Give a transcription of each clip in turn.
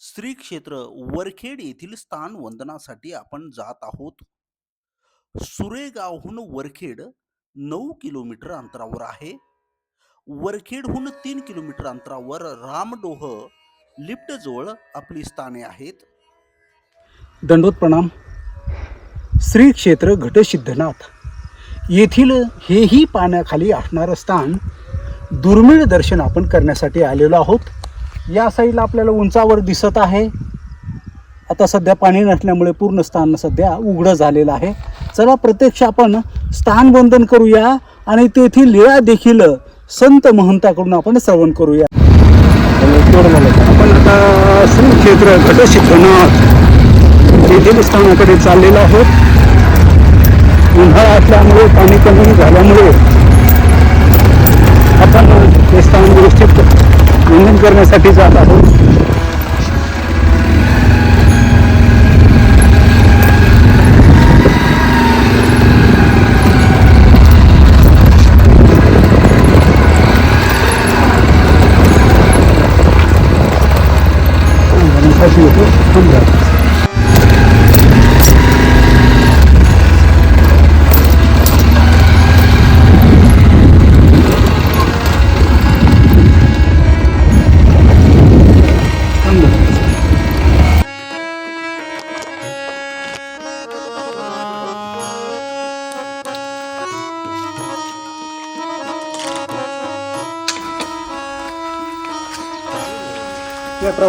श्री क्षेत्र वरखेड येथील स्थान वंदनासाठी आपण जात आहोत. सुरेगावहून वरखेड नऊ किलोमीटर अंतरावर आहे. वरखेडहून तीन किलोमीटर अंतरावर रामडोह लिफ्टजवळ आपली स्थाने आहेत. दंडोत प्रणाम श्री क्षेत्र घटसिद्धनाथ. येथील हेही पाण्याखाली असणारं स्थान दुर्मिळ दर्शन आपण करण्यासाठी आलेलो आहोत. या साईडला आपल्याला उंचावर दिसत आहे. आता सध्या पाणी नसल्यामुळे पूर्ण स्थान सध्या उघडं झालेलं आहे. चला प्रत्यक्ष आपण स्थान करूया आणि तेथील लीळा देखील संत महंताकडून आपण श्रवण करूया. आपण आता श्री क्षेत्र घटसिद्धनाथ येथील स्थानाकडे चाललेलो आहोत. उन्हाळा असल्यामुळे पाणी कमी झाल्यामुळे आपण हे स्थान करण्यासाठी जात आहोत.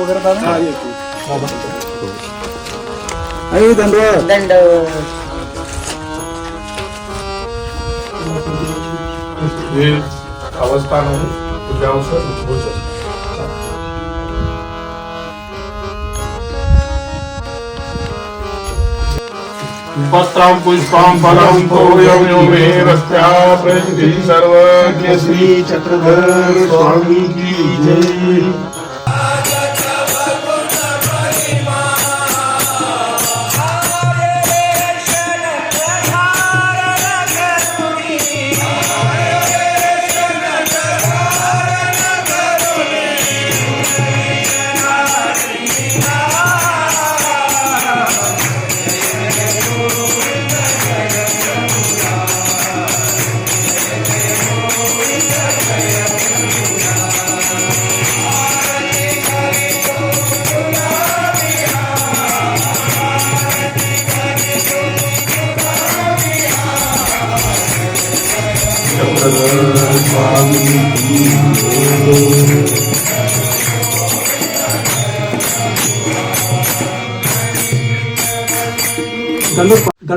यात्रा वगैरे दादा. आई दंडवत हे अवस्थान आहे पूजावसर उद्भवचं. पत्रां पुष्पां फलं तोयं यो मे रस्त्या प्रयन्ति सर्वज्ञ श्री चक्रधर स्वामी की जय.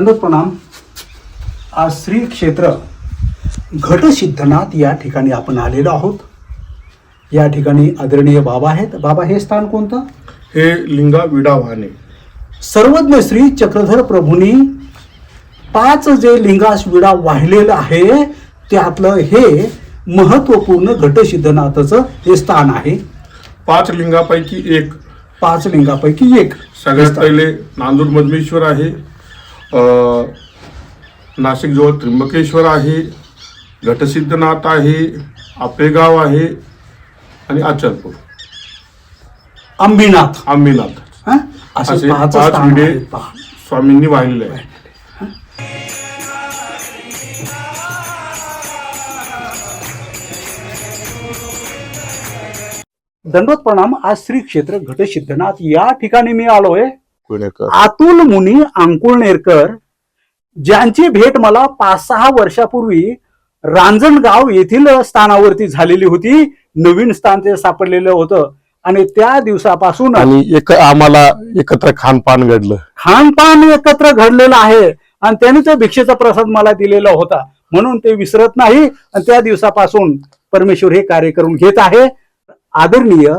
दंडोत दंडोत प्रणाम आज श्री क्षेत्र घटसिद्धनाथ या ठिकाणी आपण आलेलो आहोत. या ठिकाणी आदरणीय बाबा आहेत. बाबा हे स्थान कोणतं? हे लिंगा विडा वाहने सर्वज्ञ श्री चक्रधर प्रभूंनी पाच जे लिंगास विडा वाहिलेलं आहे त्यातलं हे महत्त्वपूर्ण घटसिद्धनाथाचं हे स्थान आहे. पाच लिंगापैकी एक. पाच लिंगापैकी एक. सगळ्यात पहिले नांदूर मधमेश्वर आहे. नाशिकजवळ त्र्यंबकेश्वर आहे घटसिद्धनाथ आहे आपेगाव आहे आणि अचलपूर अंबिनाथ आंबेनाथ. हं? असे असे पाच पाच स्थान विडे पहा. स्वामींनी वाहिलेले आहे दंडोत प्रणाम आज श्री क्षेत्र घटसिद्धनाथ. या ठिकाणी मी आलोय. पुणेकर अतुल मुनी अंकुळनेरकर ज्यांची भेट मला पाच सहा वर्षापूर्वी रांजणगाव येथील स्थानावरती झालेली होती. नवीन स्थान ते सापडलेलं होतं. आणि त्या दिवसापासून आणि एक आम्हाला एकत्र खानपान घडलं. खानपान एकत्र घडलेलं आहे. आणि त्यांनी तो भिक्षेचा प्रसाद मला दिलेला होता. म्हणून ते विसरत नाही. आणि त्या दिवसापासून परमेश्वर हे कार्य करून घेत आहे. आदरणीय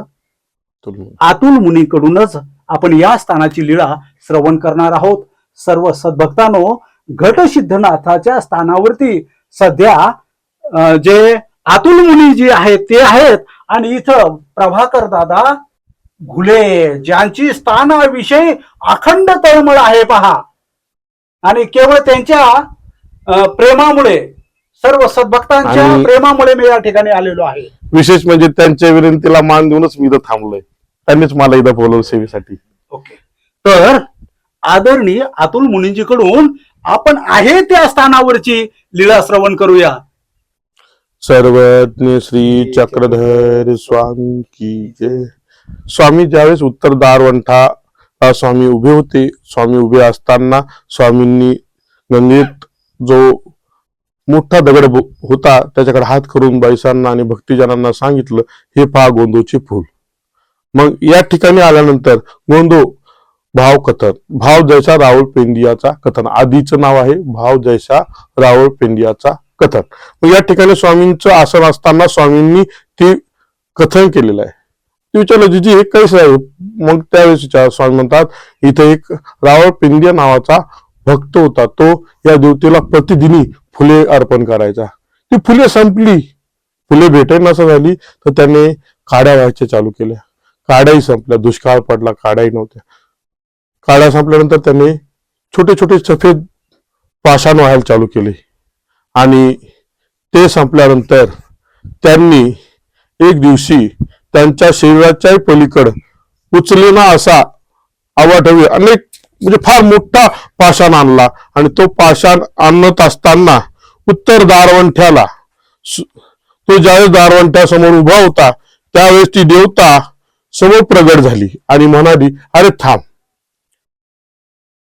अतुल मुनीकडूनच आपण या स्थानाची लीळा श्रवण करणार आहोत. सर्व सद्भक्तांनो घटसिद्धनाथाच्या स्थानावरती सध्या जे अतुल मुनी जी आहेत ते आहेत. आणि इथं प्रभाकर दादा घुले ज्यांची स्थानाविषयी अखंड तळमळ आहे पहा. आणि केवळ त्यांच्या प्रेमामुळे सर्व सद्भक्तांच्या प्रेमामुळे मी या ठिकाणी आलेलो आहे. विशेष म्हणजे त्यांच्या विनंतीला मान देऊनच मी इथं थांबलोय. त्यांनीच मला इथं बोलवलं सेवेसाठी. ओके. तर आदरणीय अतुल मुनींजीकडून आपण आहे त्या स्थानावरची लीला श्रवण करूया. सर्वज्ञ श्री चक्रधर स्वामी की जय. स्वामी ज्यावेळेस उत्तर दारवंठा अ, स्वामी उभे होते स्वामी उभे असताना स्वामींनी गंगेत जो मोठा दगड ब- होता त्याच्याकडे हात करून बाईसांना आणि भक्तिजनांना सांगितलं हे पहा गोंदूचे फूल. मग या ठिकाणी आल्यानंतर गोंदू भाव कथन. भाव जैसा राहुल पेंडियाचा कथन. आधीचं नाव आहे भाव जैसा राहुल पेंडियाचा कथन. मग या ठिकाणी स्वामींचं आसन असताना स्वामींनी ते कथन केलेलं आहे. ते विचारलं जिजी हे कैसे आहे मग त्यावेळेस विचार स्वामी म्हणतात इथे एक रावळ पिंडिया नावाचा भक्त होता. तो या देवतेला प्रतिदिनी फुले अर्पण करायचा. ती फुले संपली. फुले भेटे नसं झाली तर त्याने काड्या व्हायचे चालू केल्या. काढाही संपल्या दुष्काळ पडला काढाही नव्हत्या. काढा संपल्यानंतर त्यांनी छोटे छोटे सफेद पाषाण व्हायला चालू केले. आणि ते संपल्यानंतर त्यांनी एक दिवशी त्यांच्या शरीराच्याही पलीकड उचलेना असा अवाढव्य अनेक म्हणजे फार मोठा पाषाण आणला. आणि तो पाषाण आणत असताना उत्तर दारवंठ्याला तो ज्यावेळेस दारवंठ्यासमोर उभा होता त्यावेळेस ती देवता समोर प्रगट झाली आणि म्हणाली अरे थांब.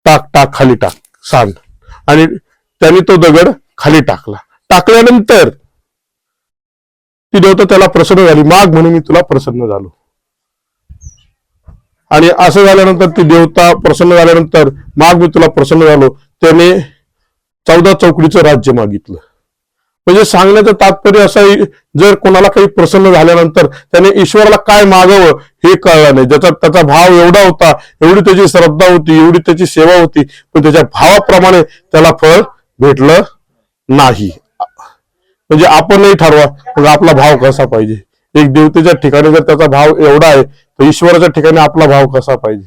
टाक टाक खाली टाक सांड. आणि त्याने तो दगड खाली टाकला. टाकल्यानंतर ती देवता त्याला प्रसन्न झाली. माग म्हणून मी तुला प्रसन्न झालो. आणि असं झाल्यानंतर ती देवता प्रसन्न झाल्यानंतर माग मी तुला प्रसन्न झालो. त्याने चौदा चौकडीचं राज्य मागितलं. म्हणजे सांगण्याचं तात्पर्य असं जर कोणाला काही प्रसन्न झाल्यानंतर त्याने ईश्वराला काय मागावं हे कळलं नाही. ज्याचा त्याचा भाव एवढा होता एवढी त्याची श्रद्धा होती एवढी त्याची सेवा होती पण त्याच्या भावाप्रमाणे त्याला फळ भेटलं नाही. म्हणजे आपणही ठरवा मग आपला भाव कसा पाहिजे? एक देवतेच्या ठिकाणी जर त्याचा भाव एवढा आहे तर ईश्वराच्या ठिकाणी आपला भाव कसा पाहिजे?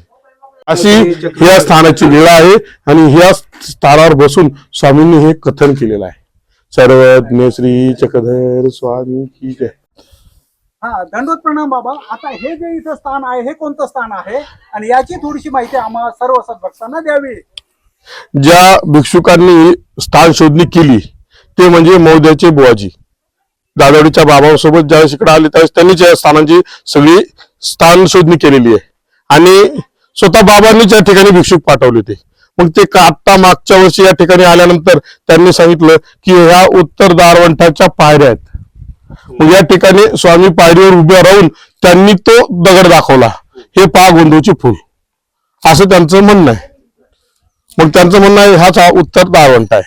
अशी ह्या स्थानाची लीळा आहे आणि ह्या स्थानावर बसून स्वामींनी हे कथन केलेलं आहे. सर्वज्ञ श्री चक्रधर स्वामी की जय. हा दंडोत प्रणाम बाबा. आता हे जे इथं स्थान आहे हे कोणतं स्थान आहे? आणि याची थोडीशी माहिती आम्हाला सर्व सद्भक्तांना द्यावी. ज्या भिक्षुकांनी स्थान शोधणी केली ते म्हणजे मौद्याचे बुवाजी. दादवडीच्या बाबासोबत ज्यावेळेस इकडे आले त्यावेळेस त्यांनीच या स्थानांची सगळी स्थान शोधणी केलेली आहे. आणि स्वतः बाबांनीच या ठिकाणी भिक्षुक पाठवले होते. मग ते का- आत्ता मागच्या वर्षी या ठिकाणी आल्यानंतर त्यांनी सांगितलं की ह्या उत्तर दारवंठाच्या पायऱ्या आहेत. मग या ठिकाणी स्वामी पायरीवर उभे राहून त्यांनी तो दगड दाखवला. हे पहा गोंधूची फूल. असं त्यांचं म्हणणं आहे. मग त्यांचं म्हणणं आहे हाच हा उत्तर दारवंट आहे.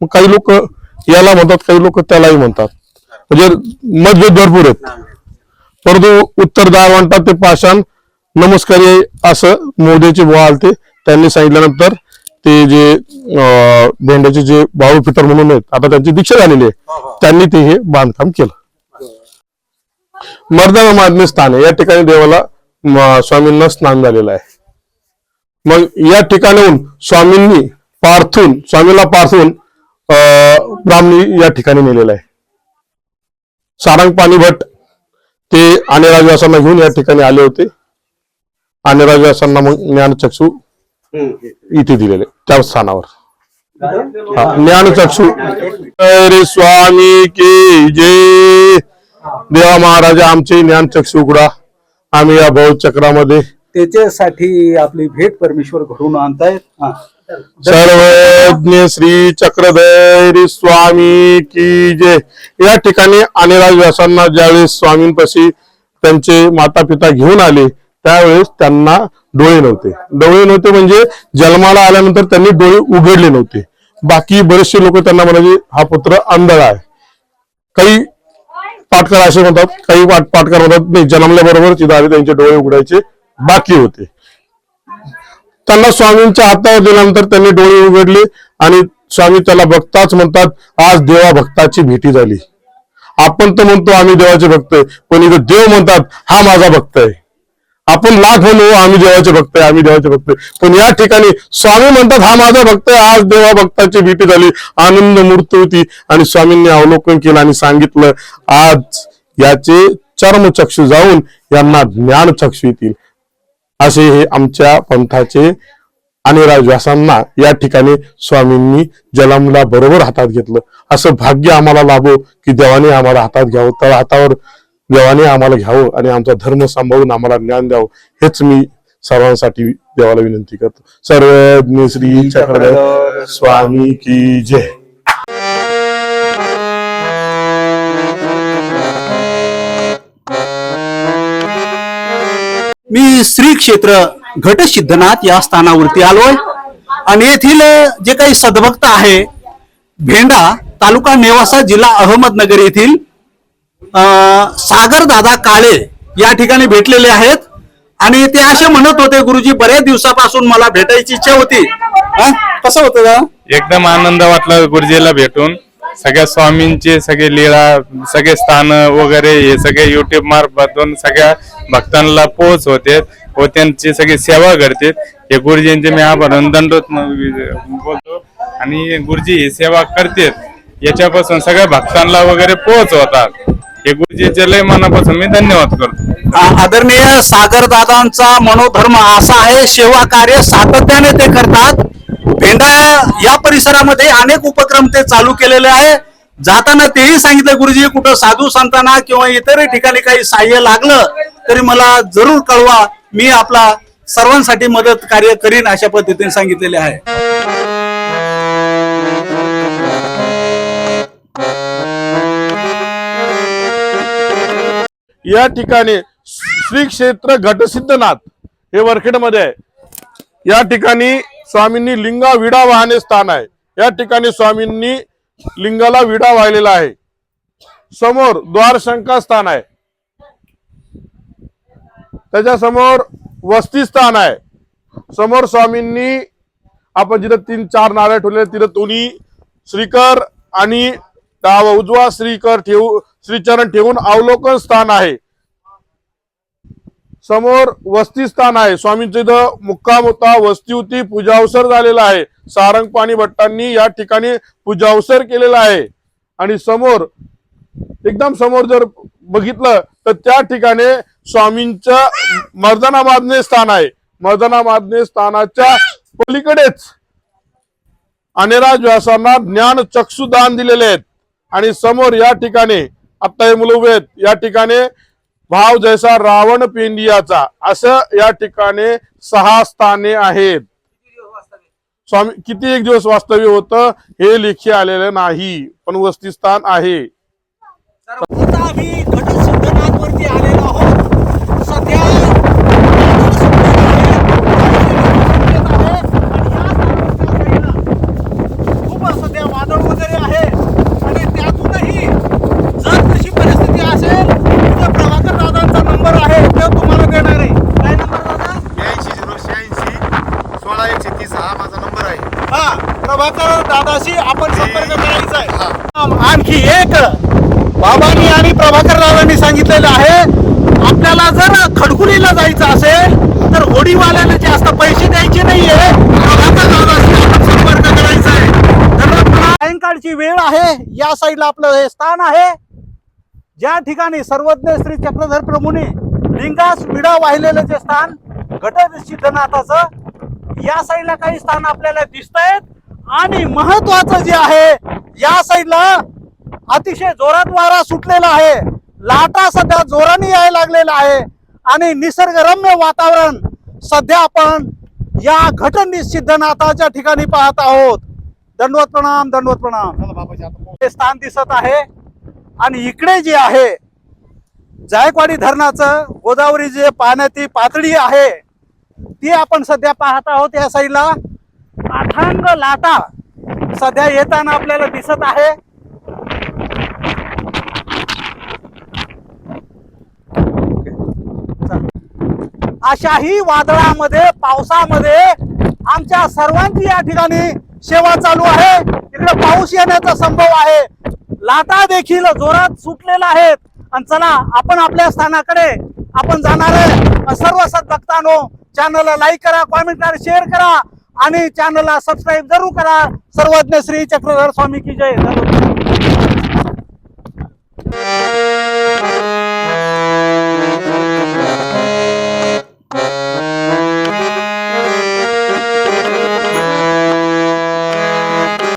मग काही लोक याला म्हणतात काही लोक त्यालाही म्हणतात. म्हणजे मतभेद भरपूर आहेत. परंतु उत्तर दारवंटात ते पाषाण नमस्कारी असं मोदीचे बुवा आलते. त्यांनी सांगितल्यानंतर ते जे अं, भेंड्याचे जे बाळू फिटर म्हणून आहेत आता त्यांची दीक्षा झालेली आहे. त्यांनी ते हे बांधकाम केलं. मर्दाना मादने स्थान आहे. या ठिकाणी देवाला स्वामींना स्नान झालेलं आहे. मग या ठिकाणाहून स्वामींनी पार्थून स्वामीला पार्थून ब्राह्मणी या ठिकाणी नेलेलं आहे. सारंग पाणी भट ते अनिराज घेऊन या ठिकाणी आले होते. अनिराज मग ज्ञानचक्षू इथे दिलेले त्या स्थानावर. हा, ज्ञानचक्षू. अरे स्वामी की जय. देवा महाराजा आमचे ज्ञानचक्षू उघडा. आम्ही या भाऊ चक्रामध्ये त्याच्यासाठी आपली भेट परमेश्वर घडून आणतायत. सर्वज्ञ श्री चक्रधर स्वामी की जय या ठिकाणी अनिराज व्यासांना ज्यावेळेस स्वामींपाशी त्यांचे माता पिता घेऊन आले त्यावेळेस त्यांना डोळे नव्हते. डोळे नव्हते म्हणजे जन्माला आल्यानंतर त्यांनी डोळे उघडले नव्हते. बाकी बरेचसे लोक त्यांना म्हणाले हा पुत्र आंधळा आहे. काही पाटकर असे म्हणतात. काही वाट पाटकर म्हणतात नाही. जन्मल्याबरोबर तिथं आले त्यांचे डोळे उघडायचे बाकी होते. त्यांना स्वामींच्या हातावर दिल्यानंतर त्यांनी डोळे उघडले आणि स्वामी त्याला भक्ताच म्हणतात आज देवा भक्ताची भेटी झाली. आपण तर म्हणतो आम्ही देवाचे भक्त आहे. पण इथं देव म्हणतात हा माझा भक्त आहे. आपण लाख म्हणू हो, आम्ही देवाचे भक्त आहे आम्ही देवाचे भक्त आहे. पण या ठिकाणी स्वामी म्हणतात हा माझा भक्त आहे आज देवा भक्ताची भेटी झाली. आनंद मूर्ती होती आणि स्वामींनी अवलोकन केलं आणि सांगितलं आज याचे चर्मचक्षु जाऊन यांना ज्ञान चक्षु येतील. असे हे आमच्या पंथाचे आणि व्यासांना या ठिकाणी स्वामींनी जलामुला बरोबर हातात घेतलं. असं भाग्य आम्हाला लाभो की देवाने आम्हाला हातात घ्यावं त्या हातावर देवाने आम्हाला घ्यावं आणि आमचा धर्म सांभाळून आम्हाला ज्ञान द्यावं हेच मी सर्वांसाठी देवाला विनंती करतो. सर्व श्री चक्रधर स्वामी की जय. मी श्री क्षेत्र घट सिद्धनाथ या स्थानावरती आलोय. आणि येथील जे काही सद्भक्त आहे भेंडा तालुका नेवासा जिल्हा अहमदनगर येथील सागर दादा काळे या ठिकाणी भेटलेले आहेत. आणि ते असे म्हणत होते गुरुजी बऱ्याच दिवसापासून मला भेटायची इच्छा होती. कसं होतं दादा? एकदम आनंद वाटला गुरुजीला भेटून. सगळ्या स्वामींचे सगळे लीळा सगळे स्थान वगैरे हे सगळे युट्यूब मार्फतून सगळ्या भक्तांना पोहोच होते. व त्यांची सगळी सेवा करते हे गुरुजींचे मी आभार दंडोत बोलतो. आणि गुरुजी ही सेवा करते. याच्यापासून सगळ्या भक्तांना वगैरे पोहोच होतात. हे गुरुजीचे लय मनापासून मी धन्यवाद करतो. आदरणीय सागर दादांचा मनोधर्म असा आहे सेवा कार्य सातत्याने ते करतात. भेंडा या परिसरामध्ये अनेक उपक्रम ते चालू केलेले आहे. जाताना तेही सांगितलं गुरुजी कुठं साधू संतांना किंवा इतरही ठिकाणी काही सहाय्य लागलं तरी मला जरूर कळवा. मी आपला सर्वांसाठी मदत कार्य करीन अशा पद्धतीने सांगितलेले आहे. या ठिकाणी श्री क्षेत्र घटसिद्धनाथ हे वरखेडमध्ये आहे. या ठिकाणी स्वामींनी लिंगा विडा वाहणे स्थान आहे. या ठिकाणी स्वामींनी लिंगाला विडा वाहिलेला आहे. समोर द्वारशंका स्थान आहे. त्याच्यासमोर वस्ती स्थान आहे. समोर स्वामींनी आपण जिथं तीन चार नारळ ठेवले तिथं दोन्ही श्रीकर आणि उजवा श्रीकर ठेवू श्रीचरण ठेवून अवलोकन स्थान आहे. समोर वस्ती स्थान आहे. स्वामींचं इथं मुक्काम होता वस्ती होती. पूजावसर झालेला आहे. सारंगपाणी भट्टांनी या ठिकाणी पूजावसर केलेला आहे. आणि समोर एकदम समोर जर बघितलं तर त्या ठिकाणी स्वामींच्या मर्दना मादने स्थान आहे. मर्दना मादने स्थानाच्या पलीकडेच अनेराज व्यासांना ज्ञान चक्षुदान दिलेले आहेत. आणि समोर या ठिकाणी आता हे मुलं उभे आहेत. या ठिकाणी भाव जैसा रावण पेंडियाचा. असं या ठिकाणी सहा स्थाने आहेत. स्वामी किती एक दिवस वास्तव्य होतं हे लेखी आलेलं नाही पण वस्तीस्थान आहे. आलेलो आहोत सध्या खूप सध्या वादळ वगैरे आहे आणि त्यातूनही जर तशी परिस्थिती असेल तर प्रभाकर दादांचा नंबर आहे तो तुम्हाला देणार आहे काय नंबर दादा ब्याऐंशी झिरो शहाऐंशी सोळा एकशे तीस हा माझा नंबर आहे हा प्रभाकर दादाशी आपण संपर्क करायचा आहे आणखी एक बाबांनी आणि प्रभाकर दादांनी सांगितलेलं आहे. आपल्याला जर खडकुलीला जायचं असेल तर होडीवाल्याला जास्त पैसे द्यायचे नाहीये. संपर्क करायचा आहे. सायंकाळची वेळ आहे. या साईडला आपलं हे स्थान आहे. ज्या ठिकाणी सर्वज्ञ श्री चक्रधर प्रभूने लिंगास विडा वाहिलेलं जे स्थान घट सिद्धनाथाचं या साईडला काही स्थान आपल्याला दिसत आहेत आणि महत्वाचं जे आहे या साईडला अतिशय जोरात वारा सुटलेला आहे. लाटा सध्या जोराने यायला लागलेला आहे. आणि निसर्गरम्य वातावरण सध्या आपण या घट सिद्धनाथाच्या ठिकाणी पाहत आहोत. दंडवत प्रणाम दंडवत प्रणाम. हे स्थान दिसत आहे. आणि इकडे जे आहे जायकवाडी धरणाचं गोदावरी जे पाण्याची पातळी आहे ती आपण सध्या पाहत आहोत या साईडला. अथांग लाटा सध्या येताना आपल्याला दिसत आहे. अशाही वादळामध्ये पावसामध्ये आमच्या सर्वांची या ठिकाणी सेवा चालू आहे. इकडे पाऊस येण्याचा संभव आहे. लाटा देखील जोरात सुटलेल्या आहेत. आणि चला आपण आपल्या स्थानाकडे आपण जाणार आहे. सर्व सद्भक्तांनो चॅनलला लाईक करा कॉमेंट करा शेअर करा आणि चॅनलला सबस्क्राईब जरूर करा. सर्वज्ञ श्री चक्रधर स्वामी की जय. धन्यवाद.